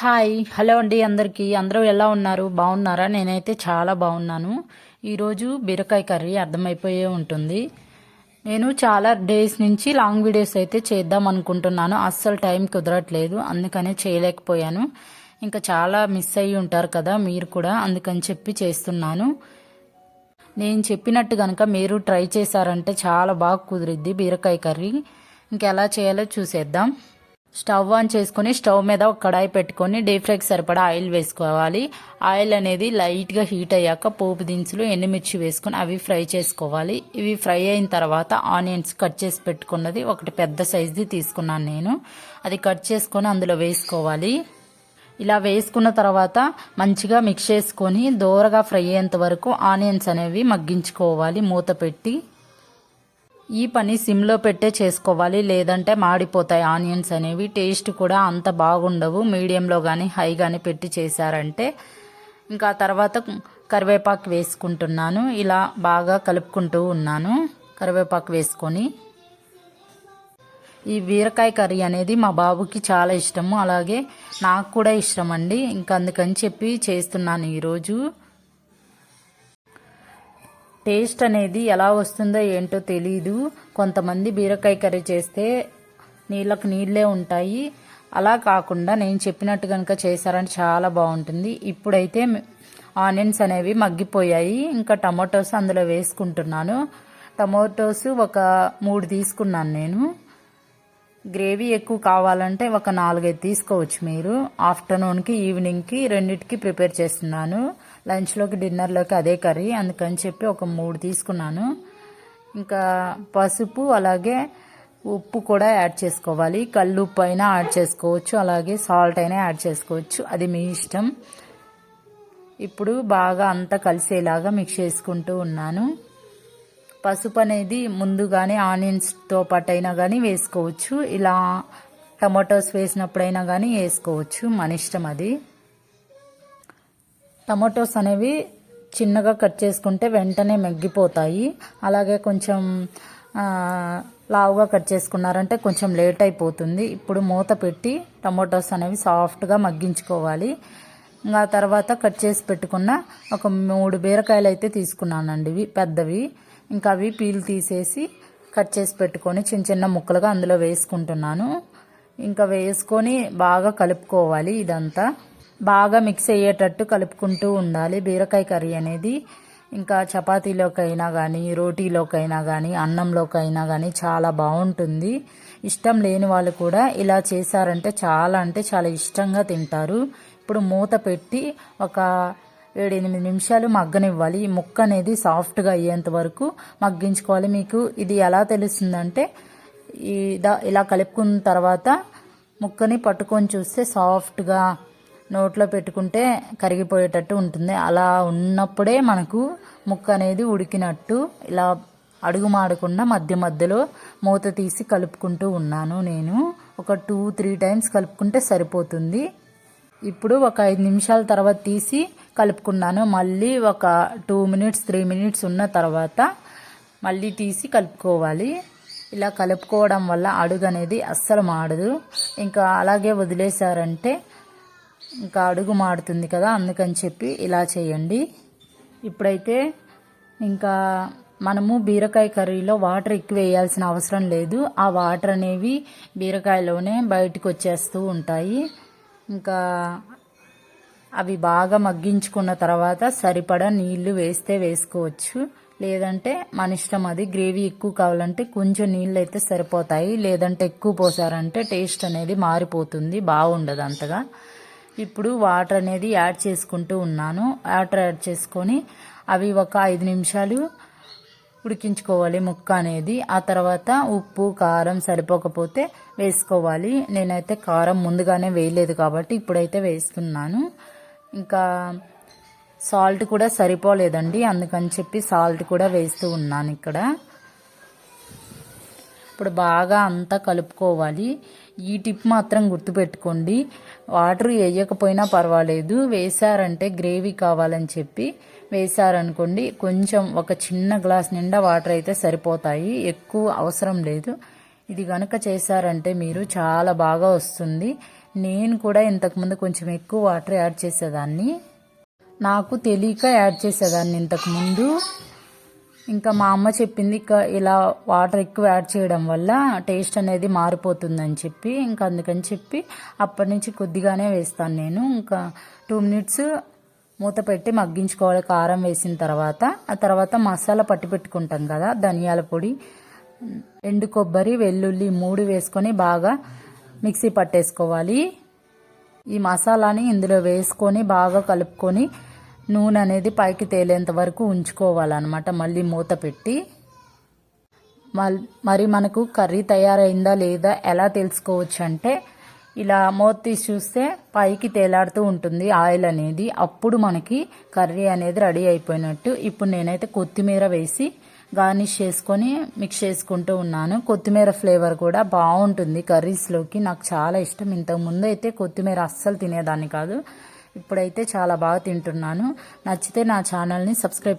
Hi hello అండి అందరికీ. అందరూ ఎలా ఉన్నారు? బాగున్నారా? నేనైతే చాలా బాగున్నాను. ఈరోజు బీరకాయ కర్రీ అర్థమైపోయే ఉంటుంది. నేను చాలా డేస్ నుంచి లాంగ్ వీడియోస్ అయితే చేద్దాం అనుకుంటున్నాను. అస్సలు టైం కుదరట్లేదు. అందుకనే చేయలేకపోయాను. ఇంకా చాలా మిస్ అయ్యి ఉంటారు కదా మీరు కూడా. అందుకని చెప్పి చేస్తున్నాను. నేను చెప్పినట్టు కనుక మీరు ట్రై చేశారంటే చాలా బాగా కుదిరిద్ది బీరకాయ కర్రీ. ఇంకెలా చేయాలో చూసేద్దాం. స్టవ్ ఆన్ చేసుకొని స్టవ్ మీద ఒక కడాయి పెట్టుకొని డీప్ ఫ్రైకి సరిపడా ఆయిల్ వేసుకోవాలి. ఆయిల్ అనేది లైట్గా హీట్ అయ్యాక పోపు దినుసులు ఎండుమిర్చి వేసుకొని అవి ఫ్రై చేసుకోవాలి. ఇవి ఫ్రై అయిన తర్వాత ఆనియన్స్ కట్ చేసి పెట్టుకున్నది ఒకటి పెద్ద సైజుది తీసుకున్నాను నేను. అది కట్ చేసుకొని అందులో వేసుకోవాలి. ఇలా వేసుకున్న తర్వాత మంచిగా మిక్స్ చేసుకొని దూరగా ఫ్రై అయ్యేంత వరకు ఆనియన్స్ అనేవి మగ్గించుకోవాలి. మూత పెట్టి ఈ పని సిమ్లో పెట్టే చేసుకోవాలి లేదంటే మాడిపోతాయి. ఆనియన్స్ అనేవి టేస్ట్ కూడా అంత బాగుండవు. మీడియంలో కానీ హై కానీ పెట్టి చేశారంటే ఇంకా తర్వాత కరివేపాకు వేసుకుంటున్నాను. ఇలా బాగా కలుపుకుంటూ ఉన్నాను. కరివేపాకు వేసుకొని. ఈ బీరకాయ కర్రీ అనేది మా బాబుకి చాలా ఇష్టము. అలాగే నాకు కూడా ఇష్టం అండి ఇంకా అందుకని చెప్పి చేస్తున్నాను ఈరోజు. టేస్ట్ అనేది ఎలా వస్తుందో ఏంటో తెలీదు. కొంతమంది బీరకాయ కర్రీ చేస్తే నీళ్ళకు నీళ్ళే ఉంటాయి. అలా కాకుండా నేను చెప్పినట్టు కనుక చేశారంటే చాలా బాగుంటుంది. ఇప్పుడైతే ఆనియన్స్ అనేవి మగ్గిపోయాయి. ఇంకా టమాటోస్ అందులో వేసుకుంటున్నాను. టమాటోస్ ఒక మూడు తీసుకున్నాను నేను. గ్రేవీ ఎక్కువ కావాలంటే ఒక నాలుగైదు తీసుకోవచ్చు మీరు. ఆఫ్టర్నూన్కి ఈవినింగ్కి రెండింటికి ప్రిపేర్ చేస్తున్నాను. లంచ్లోకి డిన్నర్లోకి అదే కర్రీ. అందుకని చెప్పి ఒక మూడు తీసుకున్నాను. ఇంకా పసుపు అలాగే ఉప్పు కూడా యాడ్ చేసుకోవాలి. కళ్ళుప్పు అయినా యాడ్ చేసుకోవచ్చు. అలాగే సాల్ట్ అయినా యాడ్ చేసుకోవచ్చు. అది మీ ఇష్టం. ఇప్పుడు బాగా అంతా కలిసేలాగా మిక్స్ చేసుకుంటూ ఉన్నాను. పసుపు అనేది ముందుగానే ఆనియన్స్తో పాటు అయినా కానీ వేసుకోవచ్చు. ఇలా టమాటోస్ వేసినప్పుడైనా కానీ వేసుకోవచ్చు. మన ఇష్టం అది. టమాటోస్ అనేవి చిన్నగా కట్ చేసుకుంటే వెంటనే మగ్గిపోతాయి. అలాగే కొంచెం లావుగా కట్ చేసుకున్నారంటే కొంచెం లేట్ అయిపోతుంది. ఇప్పుడు మూత పెట్టి టమాటోస్ అనేవి సాఫ్ట్గా మగ్గించుకోవాలి. ఇంకా తర్వాత కట్ చేసి పెట్టుకున్న ఒక మూడు బీరకాయలు అయితే తీసుకున్నానండి ఇవి పెద్దవి. ఇంకా అవి పీల్ తీసేసి కట్ చేసి పెట్టుకొని చిన్న చిన్న ముక్కలుగా అందులో వేసుకుంటున్నాను. ఇంకా వేసుకొని బాగా కలుపుకోవాలి ఇదంతా. బాగా మిక్స్ అయ్యేటట్టు కలుపుకుంటూ ఉండాలి. బీరకాయ కర్రీ అనేది ఇంకా చపాతీలోకైనా కానీ రోటీలోకైనా కానీ అన్నంలోకైనా కానీ చాలా బాగుంటుంది. ఇష్టం లేని వాళ్ళు కూడా ఇలా చేశారంటే చాలా అంటే చాలా ఇష్టంగా తింటారు. ఇప్పుడు మూత పెట్టి ఒక ఏడెనిమిది నిమిషాలు మగ్గనివ్వాలి. ఈ ముక్క అనేది సాఫ్ట్గా అయ్యేంత వరకు మగ్గించుకోవాలి. మీకు ఇది ఎలా తెలుస్తుందంటే ఇలా కలుపుకున్న తర్వాత ముక్కని పట్టుకొని చూస్తే సాఫ్ట్గా నోట్లో పెట్టుకుంటే కరిగిపోయేటట్టు ఉంటుంది. అలా ఉన్నప్పుడే మనకు ముక్క అనేది ఉడికినట్టు ఇలా అడుగు మాడకుండా మధ్య మధ్యలో మూత తీసి కలుపుకుంటూ ఉన్నాను నేను. ఒక టూ త్రీ టైమ్స్ కలుపుకుంటే సరిపోతుంది. ఇప్పుడు ఒక ఐదు నిమిషాల తర్వాత తీసి కలుపుకున్నాను. మళ్ళీ ఒక టూ మినిట్స్ త్రీ మినిట్స్ ఉన్న తర్వాత మళ్ళీ తీసి కలుపుకోవాలి. ఇలా కలుపుకోవడం వల్ల అడుగు అనేది అస్సలు మాడదు. ఇంకా అలాగే వదిలేశారంటే ఇంకా అడుగు మాడుతుంది కదా అందుకని చెప్పి ఇలా చేయండి. ఇప్పుడైతే ఇంకా మనము బీరకాయ కర్రీలో వాటర్ ఎక్కువ వేయాల్సిన అవసరం లేదు. ఆ వాటర్ అనేవి బీరకాయలోనే బయటకు వచ్చేస్తూ ఉంటాయి. ఇంకా అవి బాగా మగ్గించుకున్న తర్వాత సరిపడా నీళ్ళు వేస్తే వేసుకోవచ్చు. లేదంటే మన ఇష్టం అది గ్రేవీ ఎక్కువ కావాలంటే కొంచెం నీళ్ళు అయితే సరిపోతాయి. లేదంటే ఎక్కువ పోసారంటే టేస్ట్ అనేది మారిపోతుంది బాగుండదు అంతగా. ఇప్పుడు వాటర్ అనేది యాడ్ చేసుకుంటూ ఉన్నాను. వాటర్ యాడ్ చేసుకొని అవి ఒక ఐదు నిమిషాలు ఉడికించుకోవాలి ముక్క అనేది. ఆ తర్వాత ఉప్పు కారం సరిపోకపోతే వేసుకోవాలి. నేనైతే కారం ముందుగానే వేయలేదు కాబట్టి ఇప్పుడైతే వేస్తున్నాను. ఇంకా సాల్ట్ కూడా సరిపోలేదండి. అందుకని చెప్పి సాల్ట్ కూడా వేస్తూ ఉన్నాను ఇక్కడ. ఇప్పుడు బాగా అంతా కలుపుకోవాలి. ఈ టిప్ మాత్రం గుర్తుపెట్టుకోండి. వాటర్ వేయకపోయినా పర్వాలేదు. వేసారంటే గ్రేవీ కావాలని చెప్పి వేసారనుకోండి కొంచెం ఒక చిన్న గ్లాస్ నిండా వాటర్ అయితే సరిపోతాయి. ఎక్కువ అవసరం లేదు. ఇది కనుక చేశారంటే మీరు చాలా బాగా వస్తుంది. నేను కూడా ఇంతకుముందు కొంచెం ఎక్కువ వాటర్ యాడ్ చేసేదాన్ని. నాకు తెలియక యాడ్ చేసేదాన్ని ఇంతకుముందు. ఇంకా మా అమ్మ చెప్పింది ఇంకా ఇలా వాటర్ ఎక్కువ యాడ్ చేయడం వల్ల టేస్ట్ అనేది మారిపోతుందని చెప్పి ఇంకా అందుకని చెప్పి అప్పటి నుంచి కొద్దిగానే వేస్తాను నేను. ఇంకా టూ మినిట్స్ మూత పెట్టి మగ్గించుకోవాలి. కారం వేసిన తర్వాత ఆ తర్వాత మసాలా పట్టి పెట్టుకుంటాం కదా ధనియాల పొడి ఎండు కొబ్బరి వెల్లుల్లి మూడు వేసుకొని బాగా మిక్సీ పట్టేసుకోవాలి. ఈ మసాలాని ఇందులో వేసుకొని బాగా కలుపుకొని నూనె అనేది పైకి తేలేంత వరకు ఉంచుకోవాలన్నమాట. మళ్ళీ మూత పెట్టి. మరి మనకు కర్రీ తయారైందా లేదా ఎలా తెలుసుకోవచ్చు అంటే ఇలా మూత తీసి చూస్తే పైకి తేలాడుతూ ఉంటుంది ఆయిల్ అనేది. అప్పుడు మనకి కర్రీ అనేది రెడీ అయిపోయినట్టు. ఇప్పుడు నేనైతే కొత్తిమీర వేసి గార్నిష్ చేసుకొని మిక్స్ చేసుకుంటూ ఉన్నాను. కొత్తిమీర ఫ్లేవర్ కూడా బాగుంటుంది కర్రీస్లోకి. నాకు చాలా ఇష్టం. ఇంతకు ముందు అయితే కొత్తిమీర అస్సలు తినేదాన్ని కాదు. ఇప్పుడైతే చాలా బాగా తింటున్నాను. నచ్చితే నా ఛానల్ని సబ్స్క్రైబ్ చే-